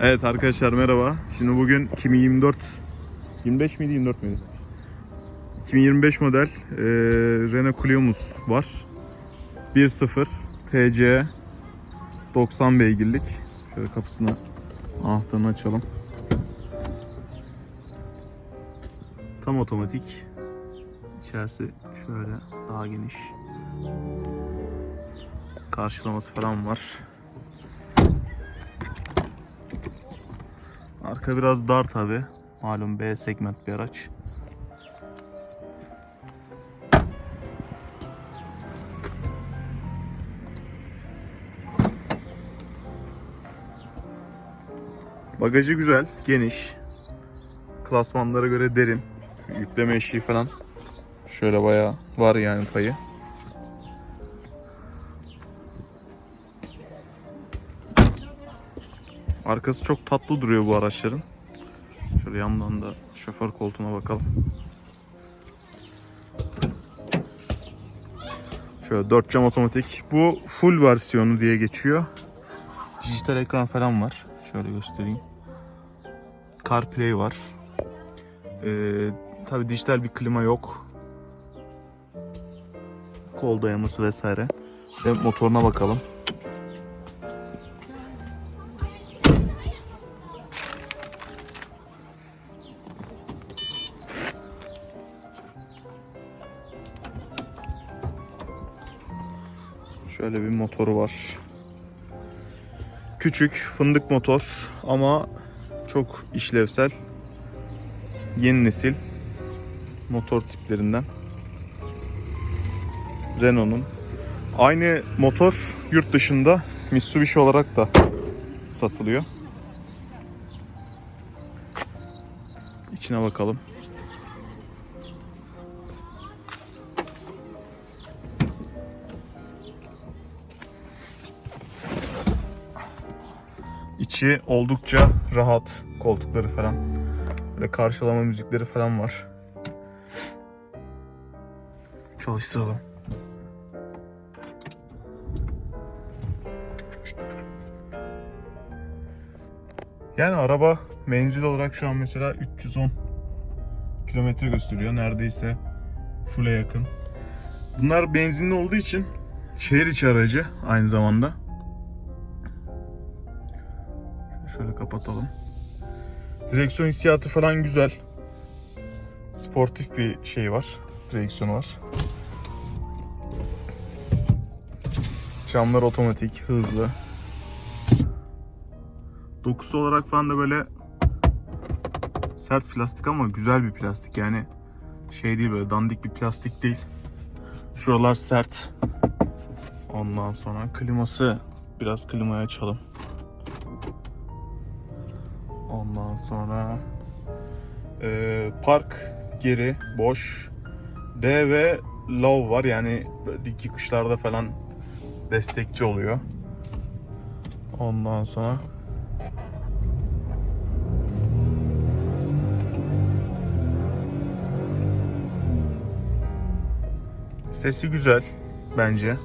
Evet arkadaşlar merhaba. Şimdi bugün 2024 25 miydi 24 miydi? 2025 model e, Renault Clio'muz var. 1.0 TC 90 beygirlik. Şöyle kapısını anahtarını açalım. Tam otomatik. İçerisi şöyle daha geniş. Karşılaması falan var. Arka biraz dar tabi. Malum B segment bir araç. Bagajı güzel, geniş. Klasmanlara göre derin. Yükleme eşiği falan. Şöyle bayağı var yani payı. Arkası çok tatlı duruyor bu araçların. Şöyle yandan da şoför koltuğuna bakalım. Şöyle 4 cam otomatik. Bu full versiyonu diye geçiyor. Dijital ekran falan var. Şöyle göstereyim. CarPlay var. Ee, Tabi dijital bir klima yok. Kol dayaması vesaire. Ve motoruna bakalım. Şöyle bir motoru var. Küçük fındık motor ama çok işlevsel. Yeni nesil motor tiplerinden. Renault'un. Aynı motor yurt dışında Mitsubishi olarak da satılıyor. İçine bakalım. İçi oldukça rahat. Koltukları falan. Böyle karşılama müzikleri falan var. Çalıştıralım. Yani araba menzil olarak şu an mesela 310 kilometre gösteriyor. Neredeyse full'e yakın. Bunlar benzinli olduğu için şehir içi aracı aynı zamanda. Şöyle kapatalım. Direksiyon hissiyatı falan güzel. Sportif bir şey var. Direksiyonu var. Camlar otomatik, hızlı. Dokusu olarak falan da böyle sert plastik ama güzel bir plastik yani şey değil böyle dandik bir plastik değil. Şuralar sert. Ondan sonra kliması biraz klimayı açalım. Sonra e, park geri boş D ve low var yani böyle dik çıkışlarda falan destekçi oluyor. Ondan sonra Sesi güzel bence.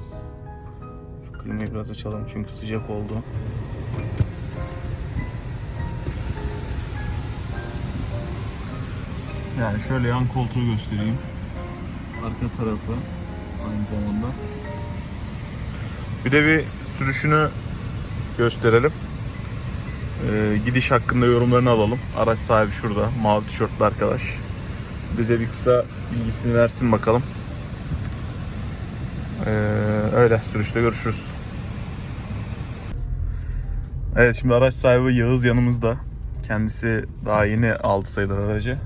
Şu klimayı biraz açalım çünkü sıcak oldu. Yani şöyle yan koltuğu göstereyim. Arka tarafı aynı zamanda. Bir de bir sürüşünü gösterelim. Ee, gidiş hakkında yorumlarını alalım. Araç sahibi şurada. Mavi tişörtlü arkadaş. Bize bir kısa bilgisini versin bakalım. Ee, öyle sürüşte görüşürüz. Evet şimdi araç sahibi Yağız yanımızda. Kendisi daha yeni aldı sayılır aracı.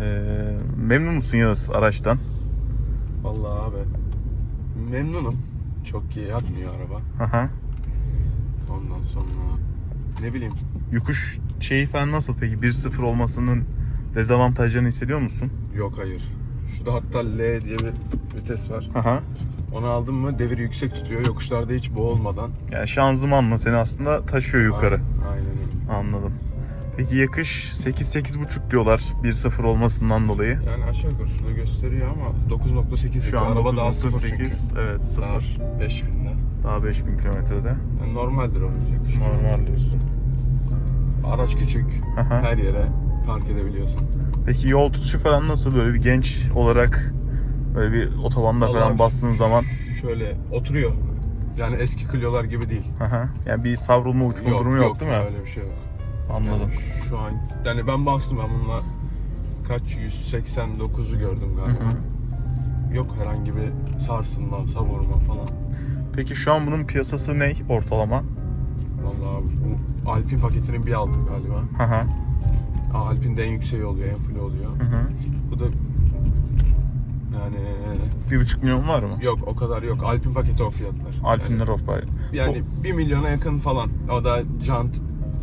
Ee, memnun musun Yağız araçtan? Vallahi abi memnunum. Çok iyi yapmıyor araba. Aha. Ondan sonra ne bileyim Yokuş şeyi falan nasıl peki? 1.0 olmasının dezavantajlarını hissediyor musun? yok hayır. Şurada hatta L diye bir vites var. Aha. Onu aldım mı devir yüksek tutuyor. Yokuşlarda hiç boğulmadan. Yani şanzımanla seni aslında taşıyor yukarı. Aynen öyle. Anladım. Peki yakış 8-8.5 diyorlar 1.0 olmasından dolayı. Yani aşağı yukarı şurada gösteriyor ama 9.8 Şu an araba daha sıfır 9.8 çünkü. evet Daha 0. 5000'de. Daha 5000 kilometrede. Yani normaldir o yakış. Normal diyorsun. araç küçük. Aha. Her yere park edebiliyorsun. Peki yol tutuşu falan nasıl? Böyle bir genç olarak böyle bir otobanda falan Vallahi bastığın zaman Şöyle oturuyor. Yani eski Clio'lar gibi değil. aha, yani bir savrulma uçma durumu yok, değil mi? Öyle bir şey yok. Anladım. Yani şu an yani ben bastım ben bununla kaç 189'u gördüm galiba. Hı Yok herhangi bir sarsılma, savurma falan. Peki şu an bunun piyasası ne ortalama? Vallahi bu Alpine paketinin bir altı galiba. Aha. Aa, Alpine'de en yükseği oluyor, en full oluyor. Hı hı. Bu da yani Bir buçuk milyon var mı? yok o kadar yok. Alpine paketi o fiyatlar. Alpinler of Bay. Yani, yani 1 milyona yakın falan. O da jant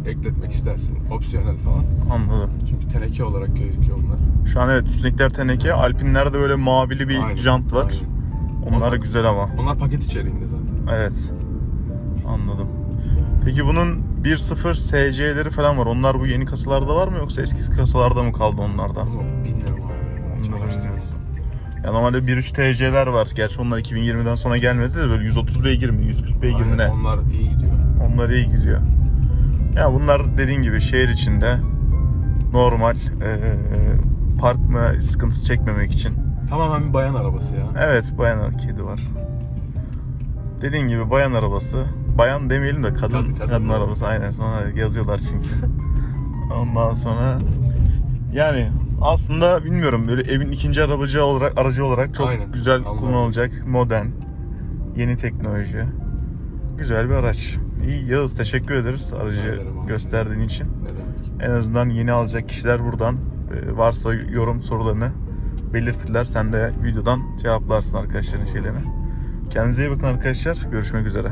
ekletmek istersin. Opsiyonel falan. Anladım. Çünkü teneke olarak gözüküyor onlar. Şu an evet üstündekiler teneke. Alpinlerde böyle mavili bir Aynen, jant var. aynen. Onlar Onlar- güzel ama. Onlar paket içeriğinde zaten. Evet. Anladım. Peki bunun 1.0 SC'leri falan var. Onlar bu yeni kasalarda var mı yoksa eski kasalarda mı kaldı onlardan? Ama bilmiyorum abi. Hiç Onları araştırmadım. Ya normalde 1.3 TC'ler var. Gerçi onlar 2020'den sonra gelmedi de böyle 130 beygir mi, 140 beygir mi ne? Onlar iyi gidiyor. Onlar iyi gidiyor. Ya bunlar dediğin gibi şehir içinde normal eee park sıkıntısı çekmemek için. Tamamen bir bayan arabası ya. Evet bayan kedi var. Dediğin gibi bayan arabası. Bayan demeyelim de kadın Kadın, kadın, kadın arabası aynen sonra yazıyorlar çünkü. Ondan sonra yani aslında bilmiyorum böyle evin ikinci arabacı olarak aracı olarak çok Aynen, güzel anladım. kullanılacak modern yeni teknoloji. Güzel bir araç. İyi Yağız teşekkür ederiz aracı gösterdiğin için. En azından yeni alacak kişiler buradan e, varsa yorum sorularını belirtirler. Sen de videodan cevaplarsın arkadaşların şeylerini. Kendinize iyi bakın arkadaşlar. Görüşmek üzere.